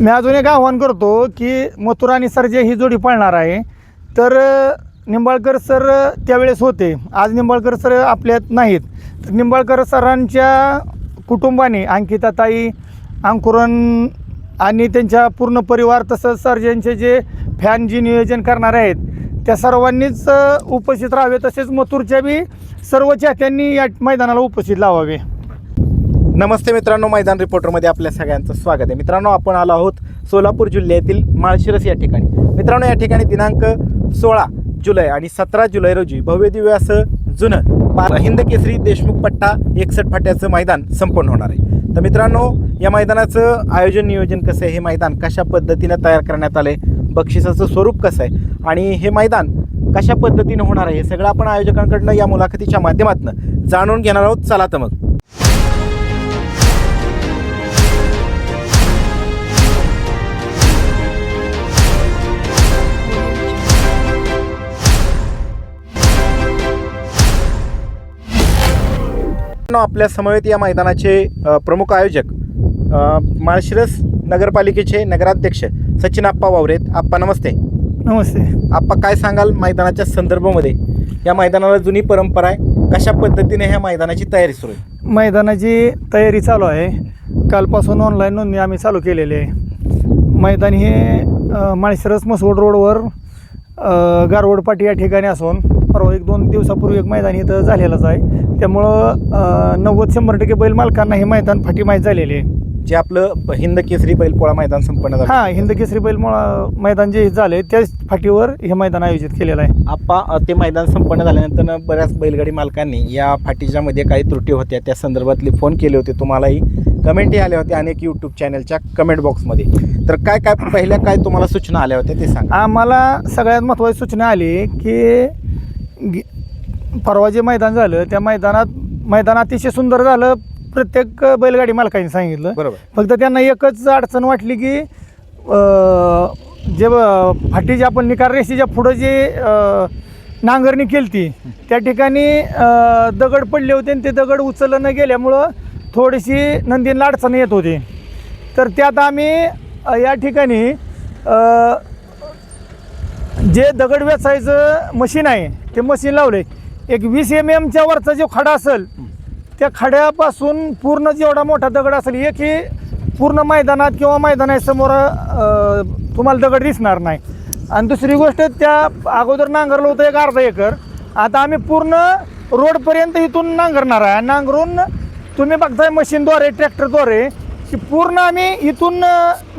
मी अजून एक आव्हान करतो की मथुर आणि सरजे ही जोडी पाळणार आहे. तर निंबाळकर सर त्यावेळेस होते. आज निंबाळकर सर आपल्यात नाहीत. तर निंबाळकर सरांच्या कुटुंबाने अंकिताताई अंकुरन आणि त्यांच्या पूर्ण परिवार तसंच सर्जनचे जे फॅन जे नियोजन करणारे आहेत त्या सर्वांनीच उपस्थित राहावे. तसेच मथुरच्या बी सर्व चाहत्यांनी या मैदानाला उपस्थित लावावे. नमस्ते मित्रांनो मैदान रिपोर्टरमध्ये आपल्या सगळ्यांचं स्वागत आहे. मित्रांनो आपण आलो आहोत सोलापूर जिल्ह्यातील माळशिरस या ठिकाणी. मित्रांनो या ठिकाणी दिनांक सोळा जुलै आणि सतरा जुलै रोजी भव्य दिव्य असं जुनं हिंद केसरी देशमुख पट्टा एकसठ फाट्याचं मैदान संपन्न होणार आहे. तर मित्रांनो या मैदानाचं आयोजन नियोजन कसं आहे? हे मैदान कशा पद्धतीनं तयार करण्यात आलं आहे बक्षिसाचं स्वरूप कसं आहे? आणि हे मैदान कशा पद्धतीनं होणार आहे? हे सगळं आपण आयोजकांकडनं या मुलाखतीच्या माध्यमातून जाणून घेणार आहोत. चला तर मग. मित्रांनो, आपल्या समवेत या मैदानाचे प्रमुख आयोजक माळशिरस नगरपालिकेचे नगराध्यक्ष सचिन आप्पा वावरेत आप्पा नमस्ते. नमस्ते. आप्पा काय सांगाल मैदानाच्या संदर्भामध्ये? या मैदानाला जुनी परंपरा आहे. कशा पद्धतीने ह्या मैदानाची तयारी सुरू आहे? मैदानाची तयारी चालू आहे. कालपासून ऑनलाईन नोंदणी आम्ही चालू केलेली आहे. मैदान हे माळशिरस मसवड रोडवर अ, गारवड पाटी या ठिकाणी असून परवा एक दोन दिवसापूर्वी एक मैदान इथं झालेलंच आहे. त्यामुळं नव्वद शंभर टक्के बैल मालकांना हे मैदान फाटी माहीत झालेली आहे. जे आपलं हिंद केसरी बैलपोळा मैदान संपन्न झालं. हां हिंद केसरी बैल मुळा- मैदान जे झाले त्याच फाटीवर हे मैदान आयोजित केलेलं आहे. आप्पा अ, ते मैदान संपन्न झाल्यानंतर बऱ्याच बैलगाडी मालकांनी या फाटीच्या मध्ये काही त्रुटी होत्या. त्या संदर्भातले फोन केले होते तुम्हालाही कमेंटही आल्या होत्या अनेक यूट्यूब चॅनलच्या कमेंट बॉक्समध्ये तर काय काय पहिल्या काय तुम्हाला सूचना आल्या होत्या ते सांगा. आम्हाला सगळ्यात महत्त्वाची सूचना आली की गी- परवा जे मैदान झालं त्या मैदानात मैदान अतिशय सुंदर झालं. प्रत्येक बैलगाडी मालकांनी सांगितलं. बरोबर. फक्त त्यांना एकच अडचण वाटली की अं, जे ब- फाटी जे आपण निकार रेषेच्या पुढं जे अं, नांगरणी केली ती त्या ठिकाणी अं, दगड पडले होते आणि ते दगड उचललं न गेल्यामुळं थोडीशी नंदींना अडचण येत होती. तर त्यात आम्ही अं, या ठिकाणी अं, जे दगड वेचायचं मशीन आहे ते मशीन लावले एक वीस एम एमच्या वरचा जो खडा असेल त्या खड्यापासून पूर्ण जेवढा मोठा दगड असेल एकही पूर्ण मैदानात किंवा मैदानासमोर तुम्हाला दगड दिसणार नाही. आणि दुसरी गोष्ट त्या अगोदर नांगरलं होतं एक अर्धा एकर. आता आम्ही पूर्ण रोडपर्यंत इथून नांगरणार आहे. नांगरून तुम्ही बघताय मशीनद्वारे ट्रॅक्टरद्वारे की पूर्ण आम्ही इथून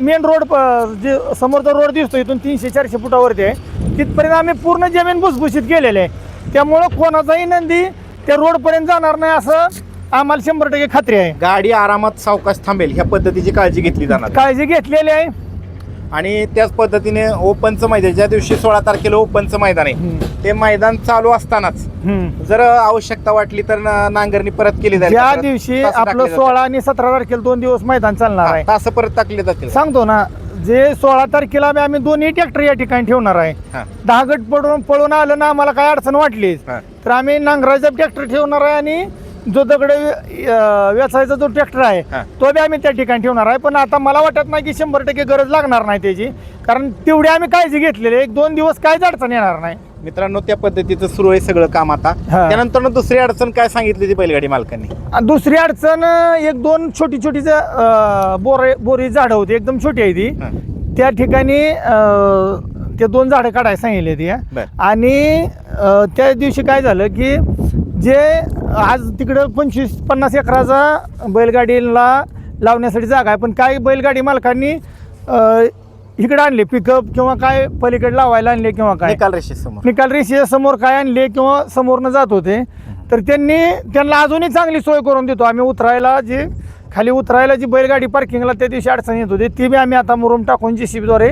मेन रोड प- जे समोरचा रोड दिसतो इथून तीनशे चारशे फुटावरती आहे. तिथपर्यंत आम्ही पूर्ण जमीन भुसभुशीत केलेले आहे. त्यामुळं कोणाचाही नंदी त्या रोडपर्यंत जाणार नाही असं आम्हाला शंभर टक्के खात्री आहे गाडी आरामात सावकाश थांबेल ह्या पद्धतीची काळजी घेतली जाणार काळजी घेतलेली आहे आणि त्याच पद्धतीने ओपनचं मैदान ज्या दिवशी सोळा तारखेला ओपनचं मैदान आहे. ते मैदान चालू असतानाच. जर आवश्यकता वाटली तर ना- नांगरणी परत केली जाईल ज्या तास- दिवशी आपलं. सोळा आणि सतरा तारखेला दोन दिवस मैदान चालणार आहे तास परत टाकले जातील सांगतो ना जे सोळा तारखेला बी आम्ही दोन्ही ट्रॅक्टर या ठिकाणी ठेवणार आहे हा, दहा गट पडून पळून आलं ना आम्हाला काय अडचण वाटलीच हा. तर आम्ही नांगराचा ट्रॅक्टर ठेवणार आहे आणि जो दगड अं, वेचायचा जो ट्रॅक्टर आहे. तो बी आम्ही त्या ठिकाणी ठेवणार आहे पण आता मला वाटत नाही की शंभर टक्के गरज लागणार नाही त्याची कारण तेवढी आम्ही काळजी घेतलेली आहे. एक दोन दिवस काहीच अडचण येणार नाही मित्रांनो त्या पद्धतीचं सुरू आहे सगळं काम आता. हा. त्यानंतर दुसरी अडचण काय सांगितली ती बैलगाडी मालकांनी? आणि दुसरी अडचण एक दोन छोटी छोटी बोरे बोरी झाडं होती एकदम छोटी आहे ती. हा, त्या ठिकाणी अं, ते दोन झाडं काढायला सांगितले ती बर. आणि अं, त्या दिवशी काय झालं की जे आज तिकडं पंचवीस पन्नास एकराचा बैलगाडीला लावण्यासाठी जागा आहे पण काही बैलगाडी मालकांनी अं, इकडे आणले पिकअप किंवा काय पलीकडे लावायला आणले किंवा काय? निकाल रेषे समोर निकाल रेषेच्या समोर काय आणले किंवा समोरनं जात होते. तर त्यांनी त्यांना अजूनही चांगली सोय करून देतो. आम्ही उतरायला जे खाली उतरायला जी बैलगाडी पार्किंगला त्या दिवशी अडचण येत होती ती बी आम्ही आता मुरुम टाकून जी द्वारे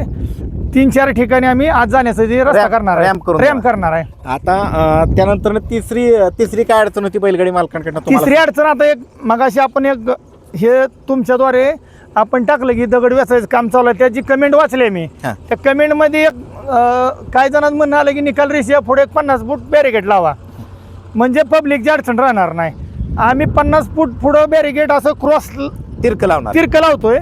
तीन चार ठिकाणी आम्ही आज जाण्यासाठी रस्ता रॅम्प- करणार आहे. करून देणार. करणार आहे. आता अं, त्यानंतर तिसरी तिसरी काय अडचण होती बैलगाडी मालकांकडनं तुम्हाला? तिसरी अडचण आता एक मगाशी आपण एक हे तुमच्याद्वारे आपण टाकलं की दगड वेचायचं काम चालू आहे. त्याची कमेंट वाचली मी. हा. त्या कमेंटमध्ये एक अं, काही जणांचं म्हणणं आलं की निकाल रेषेच्या पुढे एक पन्नास फूट बॅरिकेड लावा. म्हणजे पब्लिकची अडचण राहणार नाही. आम्ही पन्नास फूट पुढं बॅरिकेड असं क्रॉस तिरक लावणार. तिरकं लावतोय.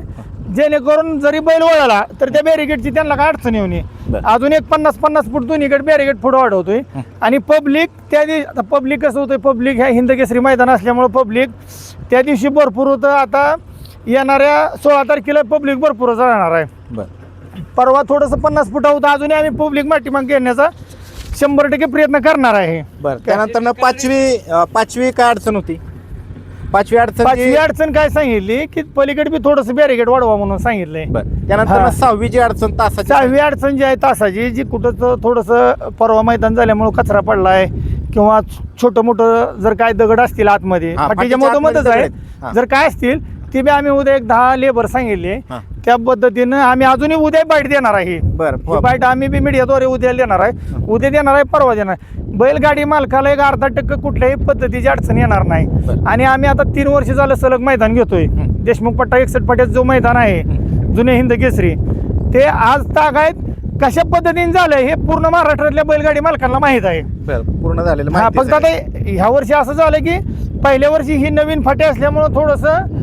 जेणेकरून जरी बैल वळला तर त्या बॅरिकेडची त्यांना काय अडचण येऊ नये. बरं. अजून एक पन्नास पन्नास फूट दोन्हीकडे बॅरिकेड पुढे वाढवतोय. आणि पब्लिक त्या दिवशी पब्लिक कसं होतंय पब्लिक ह्या हिंदकेसरी मैदान असल्यामुळे पब्लिक त्या दिवशी भरपूर होतं. आता येणाऱ्या सोळा तारखेला पब्लिक भरपूरच राहणार आहे. बरं. परवा थोडंसं पन्नास फुटा होतं अजूनही आम्ही पब्लिक माठीमाग घेण्याचा शंभर टक्के प्रयत्न करणार आहे. बरं त्यानंतर ना पाचवी पाचवी काय अडचण होती? पाचवी अडचण पाचवी जी- अडचण काय सांगितली की पलीकडे बी थोडंसं बॅरिकेड वाढवा म्हणून सांगितलंय त्यानंतर ना हा. सहावीची अडचण तासाची सहावी अडचण जी आहे तासाची जी कुठं थोडंसं परवा मैदान झाल्यामुळं कचरा पडलाय किंवा छोटं मोठं जर काय दगड असतील आतमध्ये मधोमधच आहे. आहेत. जर काय असतील ते बी आम्ही उद्या एक दहा लेबर सांगितले. हा. त्या पद्धतीनं आम्ही अजूनही उद्या बाईट देणार आहे. बरं ही बाईट आम्ही बी मीडियाद्वारे उद्या देणार आहे. उद्या देणार आहे परवा देणार आहे. बैलगाडी मालकाला एक अर्धा टक्के कुठल्याही पद्धतीची अडचण येणार नाही. बरं. आणि आम्ही आता तीन वर्ष झालं सलग मैदान घेतोय. हं. देशमुख पट्टा एकसठ पट्ट्याचं जो मैदान आहे जुने हिंद केसरी ते आज तागायत कशा पद्धतीने झालंय हे पूर्ण महाराष्ट्रातल्या बैलगाडी मालकांना माहीत आहे. बरं पूर्ण झालेलं हा फक्त. आता ह्या वर्षी असं झालं की पहिल्या वर्षी ही नवीन फाटे असल्यामुळं थोडंसं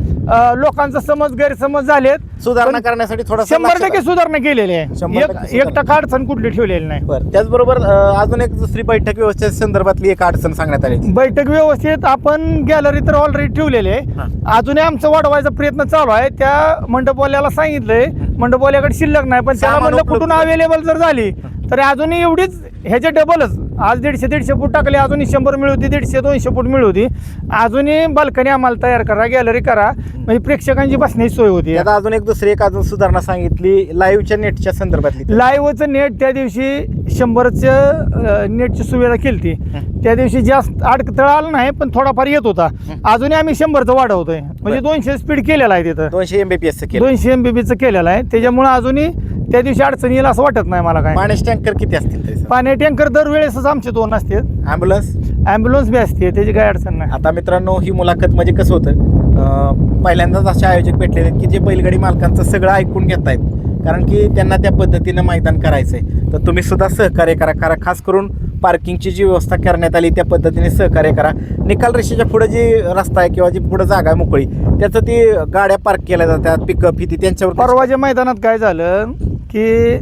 लोकांचा समज गैरसमज झालेत. सुधारणा करण्यासाठी थोडं शंभर टक्के सुधारणा केलेली आहे. शंभर एक टक्के एक सुधारणा. टक्का अडचण कुठली ठेवलेली नाही. बरं त्याचबरोबर अं, अजून एक दुसरी बैठक व्यवस्थे संदर्भातली एक अडचण सांगण्यात आली. बैठक व्यवस्थित आपण गॅलरी तर ऑलरेडी ठेवलेली हा. आहे अजूनही आमचं वाढवायचा प्रयत्न चालू आहे. त्या मंडपवाल्याला सांगितलंय मंडपवाल्याकडे शिल्लक नाही पण त्याला सामान म्हणलं उपलब्ध. कुठून अवेलेबल जर झाली तर अजूनही एवढीच ह्याचे डबलच आज दीडशे दीडशे फूट टाकले अजूनही शंभर मिळवती दीडशे दोनशे फूट मिळवती अजूनही बाल्कनी आम्हाला तयार करा गॅलरी करा. म्हणजे प्रेक्षकांची बसण्याची सोय होती. आता अजून एक दुसरी एक अजून सुधारणा सांगितली लाईव्हच्या नेटच्या संदर्भातली. लाईव्हचं नेट त्या दिवशी शंभरचं नेटची सुविधा केली त्या दिवशी जास्त अडथळा आला नाही पण थोडाफार येत होता. अजूनही आम्ही शंभरचं वाढवतोय. म्हणजे. दोनशे स्पीड केलेला आहे तिथं. दोनशे एमबीपीएस केलं. दोनशे एम बी बीचं केलेलं आहे. त्याच्यामुळे अजूनही त्या दिवशी अडचण येईल असं वाटत नाही मला काय. पाण्याचे टँकर किती असतील तरी पाणी टँकर दरवेळेसच आमचे दोन असतात. ॲम्ब्युलन्स ॲम्ब्युलन्स बी असते त्याची काही अडचण नाही. आता मित्रांनो ही मुलाखत म्हणजे कसं होतं अं, पहिल्यांदाच असे आयोजक भेटलेले आहेत की जे बैलगाडी मालकांचं सगळं ऐकून घेत आहेत कारण की त्यांना त्या पद्धतीनं मैदान करायचं आहे तर तुम्ही सुद्धा सहकार्य करा करा खास करून पार्किंगची जी व्यवस्था करण्यात आली त्या पद्धतीने सहकार्य करा. निकाल रेषेच्या पुढे जी रस्ता आहे किंवा जी पुढे जागा आहे मोकळी त्याचं ती गाड्या पार्क केल्या जातात पिकअप ही ती त्यांच्यावर परवाच्या मैदानात काय झालं की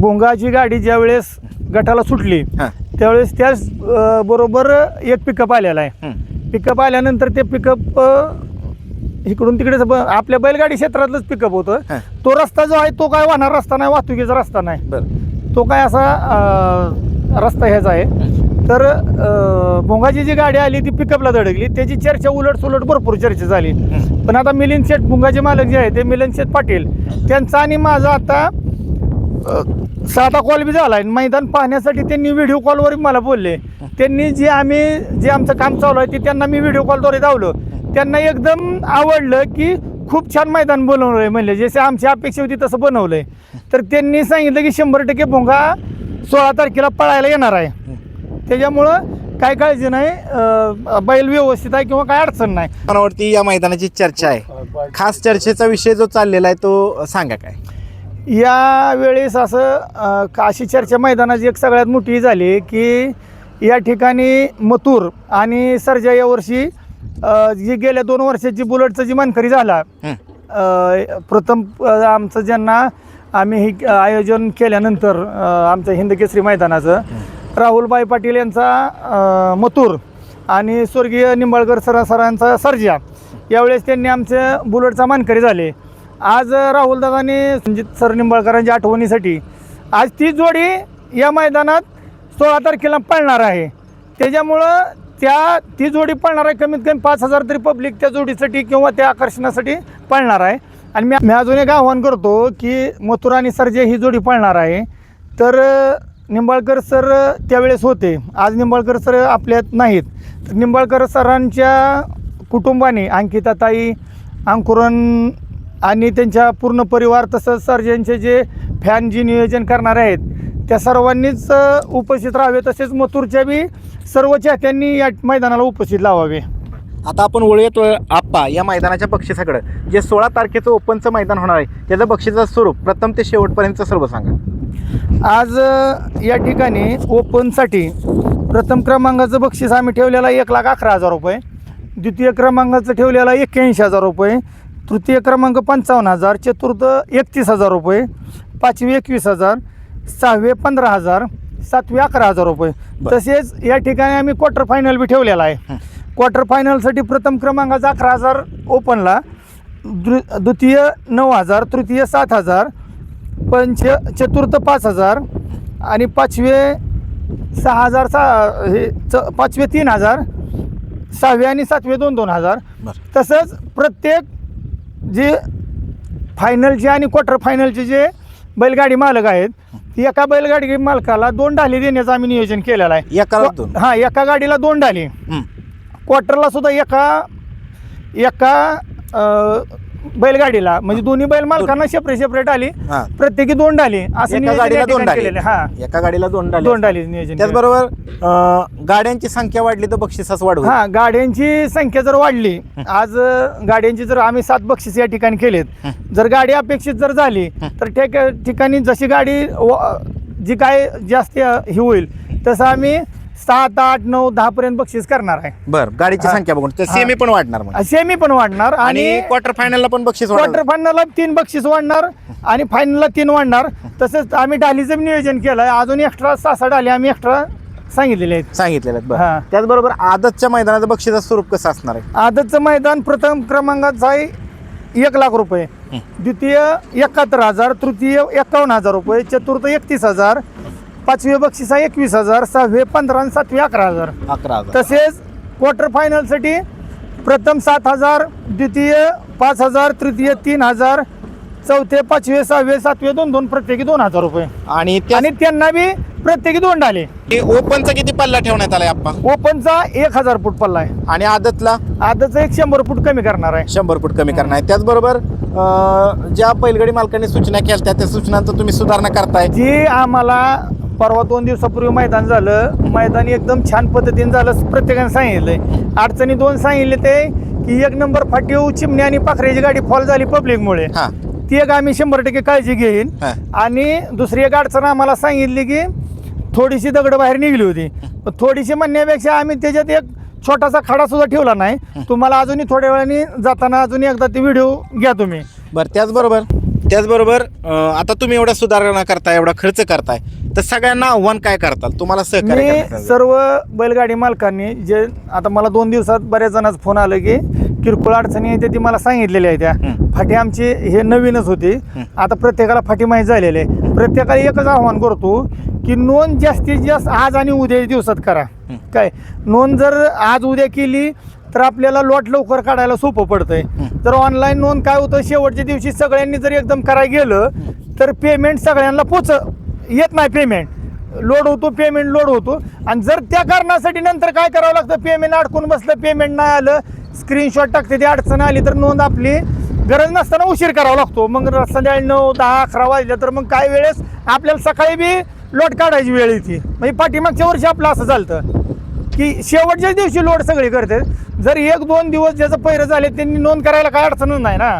भोंगाची गाडी ज्या वेळेस गटाला सुटली हां. त्यावेळेस त्याच अं, बरोबर एक पिकअप आलेला आहे. पिकअप आल्यानंतर ते पिकअप इकडून तिकडे आपल्या बैलगाडी क्षेत्रातलंच पिकअप होतं. हां. तो रस्ता जो आहे तो काय वाहणार रस्ता नाही वाहतुकीचा रस्ता नाही. बरं. तो काय असा अं, रस्ता ह्याचा आहे. तर अं, भोंगाची जी गाडी आली ती पिकअपला धडकली. त्याची चर्चा उलट सुलट भरपूर चर्चा झाली. पण आता मिलिंद शेठ भुंगाचे मालक जे आहे ते मिलिंद शेठ पाटील. त्यांचा आणि माझा आता साधा कॉल बी झाला. आहे मैदान पाहण्यासाठी त्यांनी व्हिडिओ कॉलवर मला बोलले. त्यांनी जे आम्ही जे आमचं काम चालू आहे ते त्यांना मी व्हिडिओ कॉलद्वारे धावलो. त्यांना एकदम आवडलं की खूप छान मैदान बनवलं आहे म्हणले. जसे आमची अपेक्षा होती तसं बनवलं आहे तर त्यांनी सांगितलं की शंभर टक्के भोंगा सोळा तारखेला पळायला येणार आहे. त्याच्यामुळं काय काळजी नाही अ, बैल व्यवस्थित आहे किंवा काय अडचण नाही. मैदानावरती या मैदानाची चर्चा आहे. खास चर्चेचा विषय जो चाललेला आहे तो सांगा काय? या वेळेस असं अ, का- अशी चर्चा मैदानाची एक सगळ्यात मोठी झाली की या ठिकाणी मथुर आणि सर्जा यावर्षी अ, जी गेल्या दोन वर्षाची बुलेटचा जी मानकरी झाला हं. अ, प्रथम अ, आमचं ज्यांना आम्ही हे आयोजन केल्यानंतर अ, आमचं हिंदकेसरी मैदानाचं राहुलबाई पाटील यांचा मथुर आणि स्वर्गीय निंबाळकर सरा सरांचा सर्जा यावेळेस त्यांनी आमचे बुलेटचा मानकरी झाले. आज राहुलदादांनी संजित सर निंबाळकरांच्या आठवणीसाठी आज ती जोडी या मैदानात सोळा तारखेला पळणार आहे. त्याच्यामुळं त्या ती जोडी पळणार आहे कमीत कमी पाच हजार तरी पब्लिक त्या जोडीसाठी किंवा त्या आकर्षणासाठी पळणार आहे. आणि मी मी अजून एक आव्हान करतो की मथुरा आणि सरजे ही जोडी पळणार आहे. तर निंबाळकर सर त्यावेळेस होते. आज निंबाळकर सर आपल्यात नाहीत. तर निंबाळकर सरांच्या कुटुंबाने अंकिताताई अंकुरण आणि त्यांच्या पूर्ण परिवार तसंच सर्जनचे जे फॅन जी नियोजन करणारे आहेत त्या सर्वांनीच उपस्थित राहावे. तसेच मथुरच्या बी सर्व चाहत्यांनी या मैदानाला उपस्थित लावावे. आता आपण वळूयात आप्पा या मैदानाच्या बक्षिसाकडं. जे सोळा तारखेचं ओपनचं मैदान होणार आहे त्याचं बक्षिसाचं स्वरूप प्रथम ते शेवटपर्यंत सर्व सांगा. आज या ठिकाणी ओपनसाठी प्रथम क्रमांकाचं बक्षीस आम्ही ठेवलेलं आहे एक लाख अकरा हजार रुपये. द्वितीय क्रमांकाचं ठेवलेलं आहे एक्क्याऐंशी हजार रुपये. तृतीय क्रमांक पंचावन्न हजार चतुर्थ एकतीस हजार रुपये. पाचवी एकवीस हजार सहावे पंधरा हजार सातवे अकरा हजार रुपये. तसेच या ठिकाणी आम्ही क्वार्टर फायनल बी ठेवलेला आहे. क्वार्टर फायनलसाठी प्रथम क्रमांकाचा अकरा हजार ओपनला द्वि द्वितीय नऊ हजार तृतीय सात हजार पंच चतुर्थ पाच हजार आणि पाचवे सहा हजार सा हे च पाचवे तीन हजार सहावे आणि सातवे दोन दोन हजार तसंच प्रत्येक जे फायनलचे आणि क्वार्टर फायनलचे जे बैलगाडी मालक आहेत एका बैलगाडी मालकाला दोन डाली देण्याचं आम्ही नियोजन केलेलं आहे दोन. हां एका गाडीला दोन डाली हं. क्वार्टरला सुद्धा एका एका बैलगाडीला. म्हणजे दोन्ही बैल मालकांना सेपरेट सेपरेट आली हा. प्रत्येकी दोन डाली. असं एका नियोजन गाडीला दोन ठिकाणी डाली. केलेलं आहे. हा. एका गाडीला दोन डाली दोन डाली नियोजन केलेलं आहे. त्याचबरोबर अं, गाड्यांची संख्या वाढली तर बक्षिसास वाढवू. हा गाड्यांची संख्या जर वाढली आज अ, गाड्यांची जर आम्ही सात बक्षीस या ठिकाणी केलेत जर गाडी अपेक्षित जर झाली तर त्या ठिकाणी जशी गाडी व- जी काय जास्त अ, हे होईल तसं आम्ही सात आठ नऊ दहा पर्यंत बक्षीस करणार आहे. बर गाडीची. संख्या बघून. सेमी पण वाढणार सेमी पण वाढणार आणि आणि क्वार्टर फायनलला पण बक्षीस क्वार्टर फायनलला तीन बक्षीस वाढणार आणि फायनलला तीन वाढणार. तसंच आम्ही डालीचं नियोजन केलं अजून एक्स्ट्रा सहा सहा डाली आम्ही एक्स्ट्रा सांगितलेले आहेत. सांगितलेलं आहे, हा. बरं त्याचबरोबर आदतच्या मैदानाचं बक्षिसाचं स्वरूप कसं असणार आहे? आदतचं मैदान प्रथम क्रमांकाचं आहे एक लाख रुपये. द्वितीय एकाहत्तर हजार. तृतीय एकावन्न हजार रुपये. चतुर्थ एकतीस हजार. पाचवे बक्षीस आहे एकवीस हजार सहावे पंधरा आणि सातवे अकरा हजार. अकरा हजार. तसेच क्वार्टर फायनलसाठी प्रथम सात हजार द्वितीय पाच हजार तृतीय तीन हजार चौथे पाचवे सहावे सातवे दोन दोन प्रत्येकी दोन हजार रुपये. आणि त्या- आणि त्यांना बी प्रत्येकी दोन डाले. ओपनचा किती पल्ला ठेवण्यात आलाय आप्पा? ओपनचा एक हजार फूट पल्ला आहे. आणि आदतला? आदतचा एक शंभर फूट कमी करणार आहे. शंभर फूट कमी करणार आहे. त्याचबरोबर अं, ज्या बैलगाडी मालकांनी सूचना केल्या त्या सूचनांचं तुम्ही सुधारणा करताय. जी आम्हाला परवा दोन दिवसापूर्वी मैदान झालं. मैदान एकदम छान पद्धतीने झालं प्रत्येकाने सांगितलंय. अडचणी दोन सांगितले ते की एक नंबर फाटीव चिमणी आणि पाखरेची गाडी फॉल झाली पब्लिकमुळे हा. ती एक आम्ही शंभर टक्के काळजी घेईन. आणि दुसरी एक अडचण आम्हाला सांगितली की थोडीशी दगड बाहेर निघली होती. थोडीशी म्हणण्यापेक्षा आम्ही त्याच्यात एक छोटासा खडा सुद्धा ठेवला नाही. तुम्हाला अजूनही थोड्या वेळाने जाताना अजून एकदा ते व्हिडिओ घ्या तुम्ही. बरं त्याचबरोबर त्याचबरोबर आता तुम्ही एवढा सुधारणा करताय एवढा खर्च करताय. तर सगळ्यांना आव्हान काय करताल? तुम्हाला सहकार्य मी. सर्व बैलगाडी मालकांनी जे आता मला दोन दिवसात बऱ्याच जणांचा फोन आलं की किरकोळ अडचणी त्या ती मला सांगितलेल्या आहेत त्या हं. फाटी आमची हे नवीनच होती. आता प्रत्येकाला फाटी माहीत झालेली आहे. प्रत्येकाला एकच आव्हान करतो की नोंद जास्तीत जास्त आज आणि उद्या दिवसात करा. हं. काय? नोंद जर आज उद्या केली तर आपल्याला लॉट लवकर काढायला सोपं पडतंय. जर ऑनलाईन नोंद काय होतं शेवटच्या दिवशी सगळ्यांनी जर एकदम करायला गेलं तर पेमेंट सगळ्यांना पोच येत नाही पेमेंट लोड होतो पेमेंट लोड होतो. आणि जर त्या कारणासाठी नंतर काय करावं लागतं? पेमेंट अडकून बसलं पेमेंट नाही आलं स्क्रीनशॉट टाकते ती अडचण आली तर नोंद आपली गरज नसताना उशीर करावा लागतो. मग संध्याकाळी नऊ दहा अकरा वाजल्या तर मग काही वेळेस? आपल्याला सकाळी बी लोट काढायची वेळ येते. म्हणजे पाठीमागच्या वर्षी आपलं असं चालतं की शेवटच्या दिवशी लोड सगळे करते. जर एक दोन दिवस ज्याचं पैरं झाले त्यांनी नोंद करायला काय अडचणच नाही ना?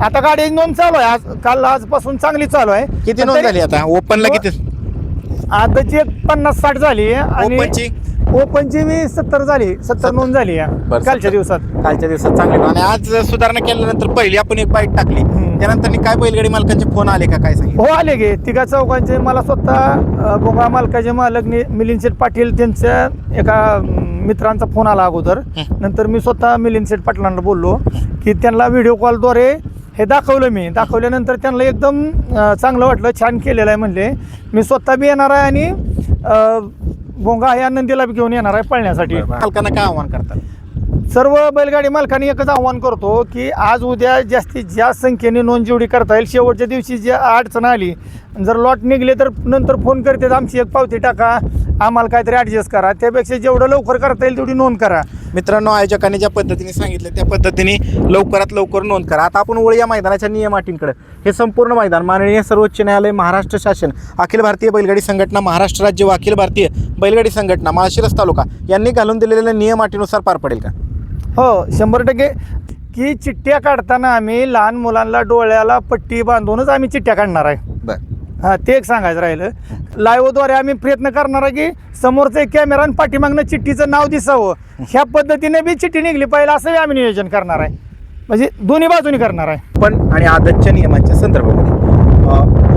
आता गाडीची नोंद चालू आहे. आज काल आजपासून चांगली चालू आहे. किती पण नोंद तरी- झाली आता? ओपनला. किती? आताची एक पन्नास साठ झाली आणि ओपनची? ओपनची मी सत्तर झाली. सत्तर नोंद झाली बरं, कालच्या सत्तर. दिवसात. कालच्या दिवसात चांगली आणि आज सुधारणा केल्यानंतर पहिली आपण एक बाईट टाकली. हम्म. त्यानंतर काय बैलगाडी मालकांचे फोन आले का? काय सांगितलं? हो आले गे तिघा चौकांचे मला स्वतः भोंगा मालकाचे मालक नि- मिलिंद शेठ पाटील त्यांच्या एका मित्रांचा फोन आला अगोदर. नंतर मी स्वतः मिलिंद शेठ पाटलांना बोललो की त्यांना व्हिडिओ कॉलद्वारे हे दाखवलं मी. दाखवल्यानंतर त्यांना एकदम चांगलं वाटलं छान केलेलं आहे म्हणले. मी स्वतः बी येणार आहे आणि भोंगा या नंदीला बी घेऊन येणार आहे पळण्यासाठी. मालकांना काय आव्हान करतात सर्व बैलगाडी मालकांनी एकच आव्हान करतो की आज उद्या जास्तीत जास्त संख्येने नोंद जेवढी करता येईल. शेवटच्या दिवशी जी अडचण आली जर लॉट निघले तर नंतर फोन करतात आमची एक पावती टाका आम्हाला काहीतरी ॲडजस्ट करा. त्यापेक्षा जेवढं लवकर करता येईल तेवढी नोंद करा. मित्रांनो आयोजकांनी ज्या पद्धतीने सांगितलं त्या पद्धतीने लवकरात लवकर नोंद करा. आता आपण वळूया मैदानाच्या नियम अटींकडे. हे संपूर्ण मैदान माननीय सर्वोच्च न्यायालय महाराष्ट्र शासन अखिल भारतीय बैलगाडी संघटना महाराष्ट्र राज्य व अखिल भारतीय बैलगाडी संघटना माळशिरस तालुका यांनी घालून दिलेल्या नियम अटीनुसार पार पडेल का? हो शंभर टक्के. की चिठ्ठ्या काढताना आम्ही लहान मुलांना डोळ्याला पट्टी बांधूनच आम्ही चिठ्ठ्या काढणार आहे. बरं. हां ते एक सांगायचं राहिलं. लाईव्हद्वारे आम्ही प्रयत्न करणार आहे की समोरचं एक कॅमेरा आणि पाठीमागनं चिठ्ठीचं नाव दिसावं. ह्या पद्धतीने बी चिठ्ठी निघली पाहिजे असंही आम्ही नियोजन करणार आहे. म्हणजे दोन्ही बाजूनी करणार आहे. ओपन आणि आदतच्या नियमांच्या संदर्भामध्ये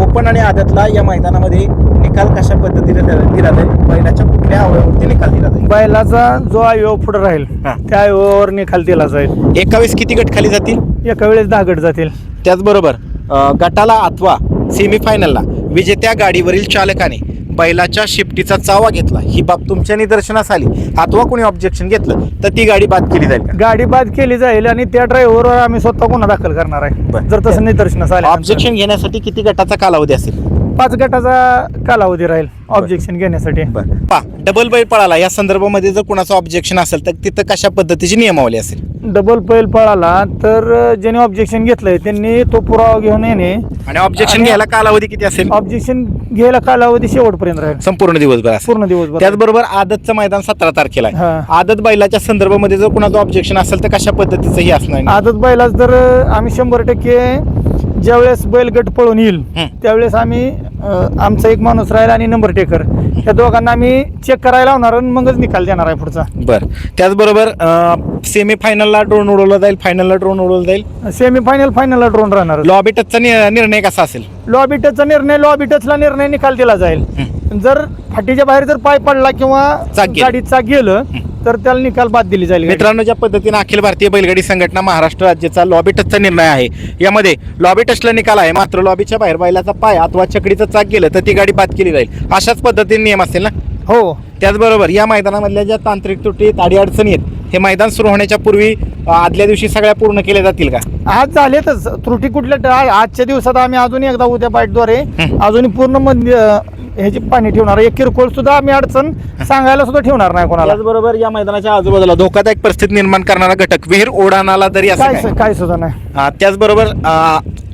ओपन आणि आदतला या मैदानामध्ये निकाल कशा पद्धतीने दिला जाईल? बैलाच्या कुठल्या अवयवावरती निकाल दिला जाईल? बैलाचा जो अवयव पुढे राहील. त्या अवयवावर निकाल दिला जाईल. एका वेळेस किती गट खाली जातील? एका वेळेस दहा गट जातील. त्याचबरोबर गटाला अथवा सेमीफायनलला विजेत्या गाडीवरील चालकाने बैलाच्या शिफ्टीचा चावा घेतला. ही बाब तुमच्या निदर्शनास आली. अथवा कोणी ऑब्जेक्शन घेतलं तर ती गाडी बाद केली जाईल का? गाडी बाद केली जाईल आणि त्या ड्रायव्हरवर आम्ही स्वतः गुन्हा दाखल करणार आहे. बरं. जर तसं निदर्शनास आलं ऑब्जेक्शन घेण्यासाठी किती गटाचा कालावधी असेल? पाच गटाचा कालावधी राहील ऑब्जेक्शन घेण्यासाठी. पा डबल बैल पळाला. या संदर्भामध्ये जर कुणाचं ऑब्जेक्शन असेल तर तिथं कशा पद्धतीची नियमावली असेल? डबल पैल पळाला तर ज्यांनी ऑब्जेक्शन घेतलंय त्यांनी तो पुरावा घेऊन येणे. आणि ऑब्जेक्शन आणि- घ्यायला कालावधी किती असेल? ऑब्जेक्शन घ्यायला कालावधी शेवटपर्यंत राहील. संपूर्ण दिवसभर असेल. पूर्ण दिवसभर. त्याचबरोबर आदतचं मैदान सतरा तारखेला आहे. हा. आदत बैलाच्या संदर्भामध्ये जर कुणाचं ऑब्जेक्शन असेल तर कशा पद्धतीचं हे असणार? आदत बैलाच तर आम्ही शंभर टक्के ज्यावेळेस बैलगट पळून येईल हं. त्यावेळेस आम्ही आमचा एक माणूस राहील आणि नंबर टेकर. या दोघांना आम्ही चेक करायला लावणार आणि मगच निकाल देणार आहे पुढचा. बरं. त्याचबरोबर सेमी फायनलला ड्रोन उडवला जाईल फायनलला ड्रोन उडवला जाईल. सेमी फायनल फायनलला ड्रोन राहणार. लॉबी टचचा नि- निर्णय कसा असेल? लॉबी टचचा निर्णय लॉबी टचला निर्णय निकाल दिला जाईल. जर फाटीच्या बाहेर जर पाय पडला किंवा चाक गेलं. चाक गेलं तर त्याला निकाल बाद दिली जाईल. मित्रांनो ज्या पद्धतीने अखिल भारतीय बैलगाडी संघटना महाराष्ट्र राज्याचा लॉबी टचचा निर्णय आहे यामध्ये लॉबी टचला निकाल आहे. मात्र लॉबीच्या बाहेर बैलाचा पाय अथवा चकडीचं चाक गेलं तर ती गाडी बाद केली जाईल. अशाच पद्धतीने नियम असतील ना? हो. त्याचबरोबर या मैदानामधल्या ज्या तांत्रिक त्रुटी अडी अडचणी आहेत हे मैदान सुरू होण्याच्या पूर्वी आदल्या दिवशी सगळ्या पूर्ण केल्या जातील का? आज झालेतच. त्रुटी कुठल्या? आजच्या दिवसात आम्ही अजून एकदा उद्या बाईटद्वारे. अजून पूर्ण ह्याची पाणी ठेवणार. एक किरकोळ सुद्धा आम्ही अडचण सांगायला सुद्धा ठेवणार नाही कोणाला. त्याचबरोबर या मैदानाच्या आजूबाजूला धोकादायक परिस्थिती निर्माण करणारा घटक विहीर ओढाणाला जरी असं काय? सुद्धा नाही. अ, त्याचबरोबर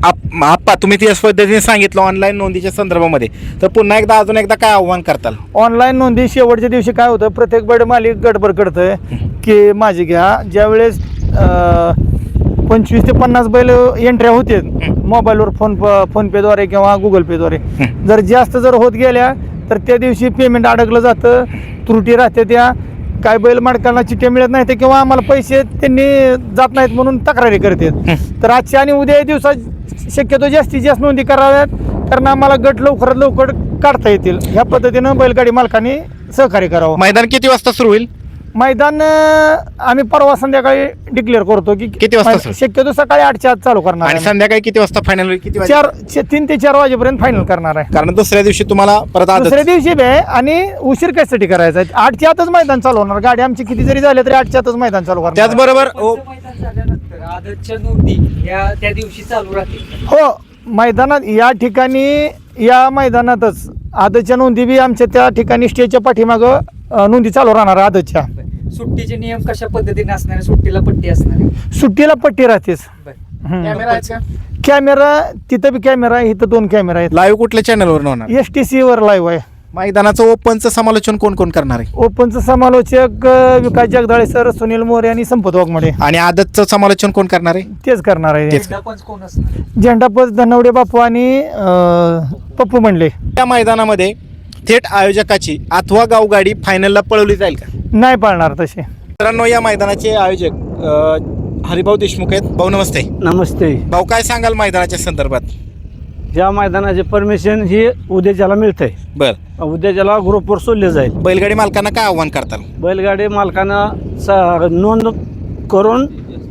आप- आप्पा तुम्ही त्याच पद्धतीने सांगितलं ऑनलाईन नोंदीच्या संदर्भामध्ये. तर पुन्हा एकदा अजून एकदा काय आव्हान करताल? ऑनलाईन नोंदी शेवटच्या दिवशी काय होतं प्रत्येक बैल मालिक गडबड करतंय की माझी घ्या. ज्यावेळेस अं, पंचवीस ते पन्नास बैल एंट्र्या होते. मोबाईलवर फोन फोनपेद्वारे किंवा गुगल पेद्वारे. जर जास्त जर होत गेल्या तर त्या दिवशी पेमेंट अडकलं जातं. त्रुटी राहते त्या. काय बैल मालकांना चिठ्ठ्या मिळत नाही ते किंवा आम्हाला पैसे त्यांनी जात नाहीत म्हणून तक्रारी करतात. तर आजच्या आणि उद्या या दिवसात शक्यतो जास्तीत जास्त नोंदी कराव्यात कारण आम्हाला गट लवकरात लवकर काढता येतील. ह्या पद्धतीनं बैलगाडी मालकांनी सहकार्य करावं. मैदान किती वाजता सुरू होईल? मैदान अं, आम्ही परवा संध्याकाळी डिक्लेअर करतो की किती वाजता सुरू? शक्यतो सकाळी आठच्या आत चालू करणार आणि आहे. संध्याकाळी किती वाजता फायनल होईल किती वाजता चार चे- तीन ते चार वाजेपर्यंत फायनल करणार आहे कारण दुसऱ्या दिवशी तुम्हाला परत दुसऱ्या दिवशी बे आणि उशीर कशासाठी करायचा आहे? आठच्या आतच मैदान चालू होणार गाडी आमची किती जरी झाली तरी आठच्या आतच मैदान चालू करणार आहे. त्याचबरोबर ओ- पंच मैदान झाल्यानंतर आदतच्या नोंदी या त्या दिवशी चालू राहतील हो मैदानात या ठिकाणी या मैदानातच आदतच्या नोंदी बी आमच्या त्या ठिकाणी स्टेजच्या पाठीमागं अं, नोंदी चालू राहणार आहे आदतच्या सुट्टीचे नियम कशा पद्धतीने असणार आहे? सुट्टीला पट्टी असणार आहे? सुट्टीला पट्टी राहतेच. कॅमेरा आहेत का? कॅमेरा तिथं बी कॅमेरा आहे इथं दोन कॅमेरा आहेत. लाईव्ह कुठल्या चॅनलवर होणार? एस टी सी वर लाईव्ह आहे. मैदानाचं ओपनचं समालोचन कोण कोण करणार आहे? ओपनचं समालोचक अं, विकास जगदाळे सर सुनील मोरे आणि संपत वाघमडे. आणि आदतचं समालोचन कोण करणार आहे? तेच करणार आहे. तेच. झेंडा पंच कोण असणार आहे? झेंडापच धनवडे बापू आणि अं, पप्पू मंडले. त्या मैदानामध्ये थेट आयोजकाची अथवा गावगाडी फायनलला पळवली जाईल का? नाही पाळणार तसे. मित्रांनो या मैदानाचे आयोजक अ, हरिभाऊ देशमुख आहेत. भाऊ नमस्ते. नमस्ते. भाऊ काय सांगाल मैदानाच्या संदर्भात? या मैदानाचे परमिशन ही उद्याच्याला मिळतंय. बर. उद्याच्याला ग्रुपवर सोडले जाईल. बैलगाडी मालकांना काय आव्हान करताल? बैलगाडी मालकांना स नोंद करून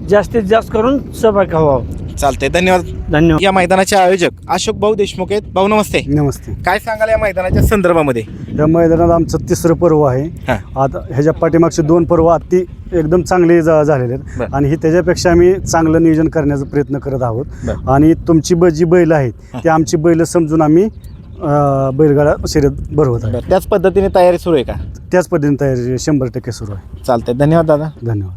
जास्तीत जास्त करून सहभागी व्हावं. चालतंय धन्यवाद. धन्यवाद. या मैदानाचे आयोजक अशोक भाऊ देशमुख आहेत. भाऊ नमस्ते. नमस्ते. काय सांगाल या मैदानाच्या संदर्भामध्ये? या मैदानात आमचं तिसरं पर्व आहे. आता ह्याच्या पाठीमागचे दोन पर्व अति एकदम चांगले झालेले. आहेत. आणि ही त्याच्यापेक्षा आम्ही चांगलं नियोजन करण्याचा प्रयत्न करत आहोत. आणि तुमची ब जी बैल आहेत ती आमची बैल समजून आम्ही बैलगाडा शर्यत भरवत आहे. बरं, त्याच पद्धतीने तयारी सुरू आहे का? त्याच पद्धतीने तयारी शंभर टक्के सुरू आहे. चालतंय. धन्यवाद दादा. धन्यवाद.